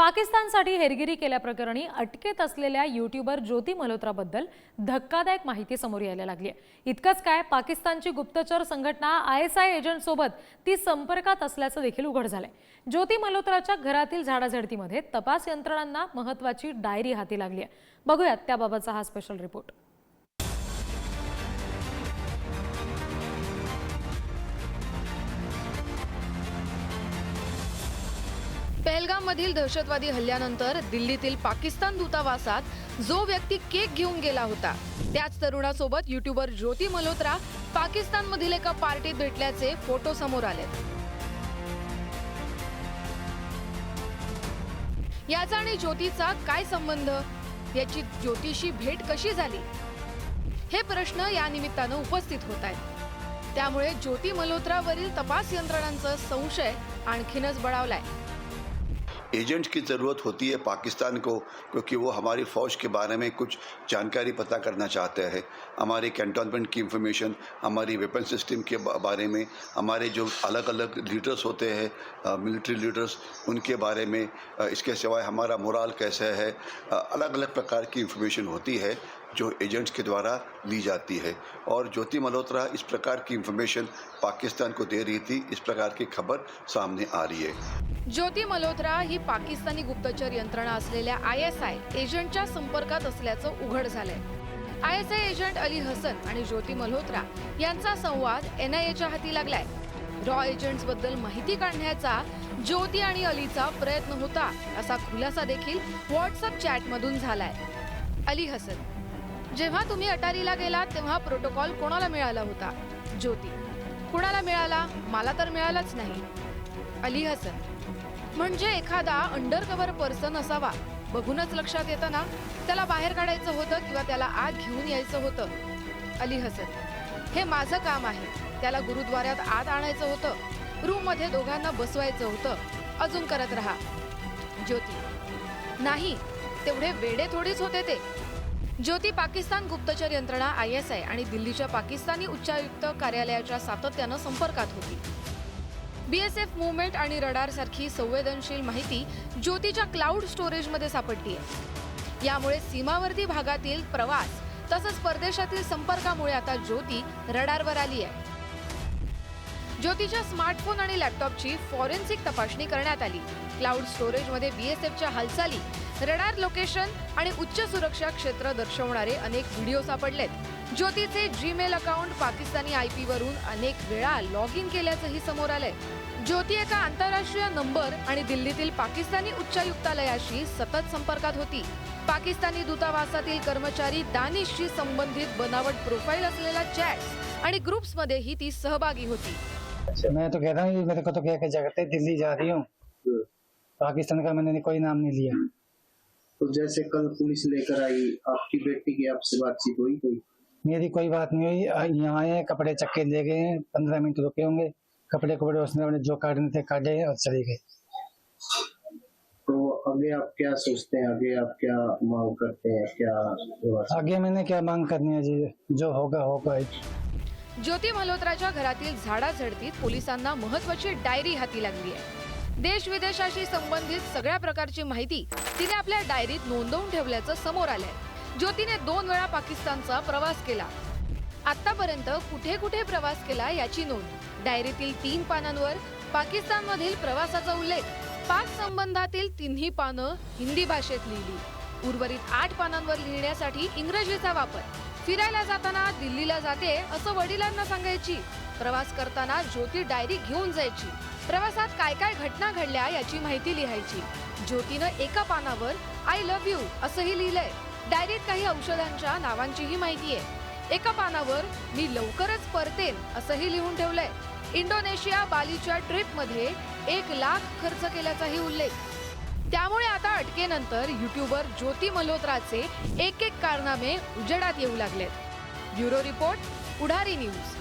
पाकिस्तानसाठी हेरगिरी केल्याप्रकरणी अटकेत असलेल्या युट्यूबर ज्योती मल्होत्राबद्दल धक्कादायक माहिती समोर यायला लागली आहे. इतकंच काय पाकिस्तानची गुप्तचर संघटना आय एस आय एजंटसोबत ती संपर्कात असल्याचं देखील उघड झालंय. ज्योती मल्होत्राच्या घरातील झाडाझडतीमध्ये तपास यंत्रणांना महत्वाची डायरी हाती लागली आहे. बघूयात त्याबाबतचा हा स्पेशल रिपोर्ट पहलगाममधील दहशतवादी हल्ल्यानंतर दिल्लीतील पाकिस्तान दूतावासात जो व्यक्ती केक घेऊन गेला होता त्याच तरुणासोबत युट्यूबर ज्योती मल्होत्रा पाकिस्तानमधील एका पार्टीत भेटल्याचे फोटो समोर आले. याचा आणि ज्योतीचा काय संबंध? याची ज्योतीशी भेट कशी झाली? हे प्रश्न या निमित्तानं उपस्थित होत आहेत. त्यामुळे ज्योती मल्होत्रावरील तपास यंत्रणांचा संशय आणखीनच बळावलाय. एजेंट की ज़रूरत होती है पाकिस्तान को, क्योंकि वो हमारी फ़ौज के बारे में कुछ जानकारी पता करना चाहते हैं। हमारे कैंटोनमेंट की इंफॉर्मेशन हमारी वेपन सिस्टम के बारे में, हमारे जो अलग अलग लीडर्स होते हैं मिलिट्री लीडर्स उनके बारे में इसके सिवाय हमारा मोराल कैसा है अलग अलग प्रकार की इंफॉर्मेशन होती है जो एजेंट्स के द्वारा ली जाती है। और ज्योति मल्होत्रा इस प्रकार की इंफॉर्मेशन पाकिस्तान को दे रही थी, इस प्रकार की खबर सामने आ रही है। ज्योती मल्होत्रा ही पाकिस्तानी गुप्तचर यंत्रणा असलेल्या आय एस आय एजंटच्या संपर्कात असल्याचं उघड झालंय. I S I agent Ali Hasan आणि ज्योती मल्होत्रा यांचा संवाद एन आय एच्या हाती लागलाय. रॉ एजंट्सबद्दल माहिती काढण्याचा ज्योती आणि अलीचा प्रयत्न होता असा खुलासा देखील व्हॉट्सअप चॅटमधून झालाय. अली हसन जेव्हा तुम्ही अटारीला गेलात तेव्हा प्रोटोकॉल कोणाला मिळाला होता? ज्योती कुणाला मिळाला? मला तर मिळालाच नाही. अली हसन. म्हणजे एखादा अंडर कव्हर पर्सन असावा. बघूनच लक्षात येताना त्याला बाहेर काढायचं होतं किंवा त्याला आत घेऊन यायचं होतं. अली हसन. हे माझं काम आहे. त्याला गुरुद्वाऱ्यात आत आणायचं होतं. रूममध्ये दोघांना बसवायचं होतं. अजून करत राहा. ज्योती. नाही तेवढे वेडे थोडीच होते ते. ज्योती पाकिस्तान गुप्तचर यंत्रणा आय एस आय आणि दिल्लीच्या पाकिस्तानी उच्चायुक्त कार्यालयाच्या सातत्यानं संपर्कात होती. बीएसएफ मुवमेंट आणि रडारसारखी संवेदनशील माहिती ज्योतीच्या क्लाउड स्टोरेजमध्ये सापडली आहे यामुळे सीमावर्ती भागातील प्रवास तसंच परदेशातील संपर्कामुळे आता ज्योती रडारवर आली आहे ज्योतीच्या स्मार्टफोन आणि लॅपटॉपची फॉरेन्सिक तपासणी करण्यात आली. क्लाउड स्टोरेजमध्ये बीएसएफच्या हालचाली रडार लोकेशन आणि उच्च सुरक्षा क्षेत्र दर्शवणारे अनेक व्हिडिओ सापडलेत. ज्योतीचे Gmail account Pakistani I P वरून अनेक वेळा लॉग इन केल्याचंही समोर आलंय. ज्योती एका आंतरराष्ट्रीय नंबर आणि दिल्लीतील पाकिस्तानी उच्चायुक्तालयाशी सतत संपर्कात होती. पाकिस्तानी दूतावासातील कर्मचारी दानिशशी संबंधित बनावट प्रोफाईल असलेल्या चॅट्स आणि ग्रुप्समध्येही ती सहभागी होती. मैं तो कह रहा हूँ ये मेरे को तो कह के जगते दिल्ली जा रही हूँ। पाकिस्तान का मैंने कोई नाम नहीं लिया। तो जैसे कल पुलिस लेकर आई आपकी बेटी की आपसे बातचीत हुई? कोई मेरी कोई बात नहीं हुई यहाँ आए हैं, कपड़े चक्के ले गए हैं पंद्रह मिनट रुके होंगे कपड़े कपड़े उसने अपने जो काटने थे काटे और चले गए। तो आगे आप क्या सोचते हैं? आगे आप क्या मांग करते हैं? क्या? आगे मैंने क्या मांग करनी है जी? जो होगा होगा ज्योती मल्होत्राच्या घरातील झाडाझडतीत पोलिसांना महत्वाची डायरी हाती लागली आहे. देश विदेशाशी संबंधित सगळ्या प्रकारची माहिती तिने आपल्या डायरीत नोंदवून ठेवल्याचं समोर आलंय. ज्योतीने दोन वेळा पाकिस्तानचा प्रवास केला. आतापर्यंत कुठे कुठे प्रवास केला याची नोंद? डायरीतील तीन पानांवर पाकिस्तानमधील प्रवासाचा उल्लेख पाक संबंधातील तिन्ही पानं हिंदी भाषेत लिहिली. उर्वरित आठ पानांवर लिहिण्यासाठी इंग्रजीचा वापर. फिरायला जाताना दिल्लीला जाते असं वडिलांना सांगायची. प्रवास करताना ज्योती डायरी घेऊन जायची. प्रवासात काय काय घटना घडल्या याची माहिती लिहायची. ज्योतीनं एका पानावर आय लव्ह यू असंही लिहिलंय. डायरीत काही औषधांच्या नावांचीही माहिती आहे. एका पानावर मी लवकरच परतेन असंही लिहून ठेवलंय. इंडोनेशिया बालीच्या ट्रिपमध्ये एक लाख खर्च केल्याचाही उल्लेख. त्यामुळे आता अटकेनंतर युट्यूबर ज्योती मल्होत्राचे एक एक कारनामे उजेडात येऊ लागलेत. Bureau report Pudhari news.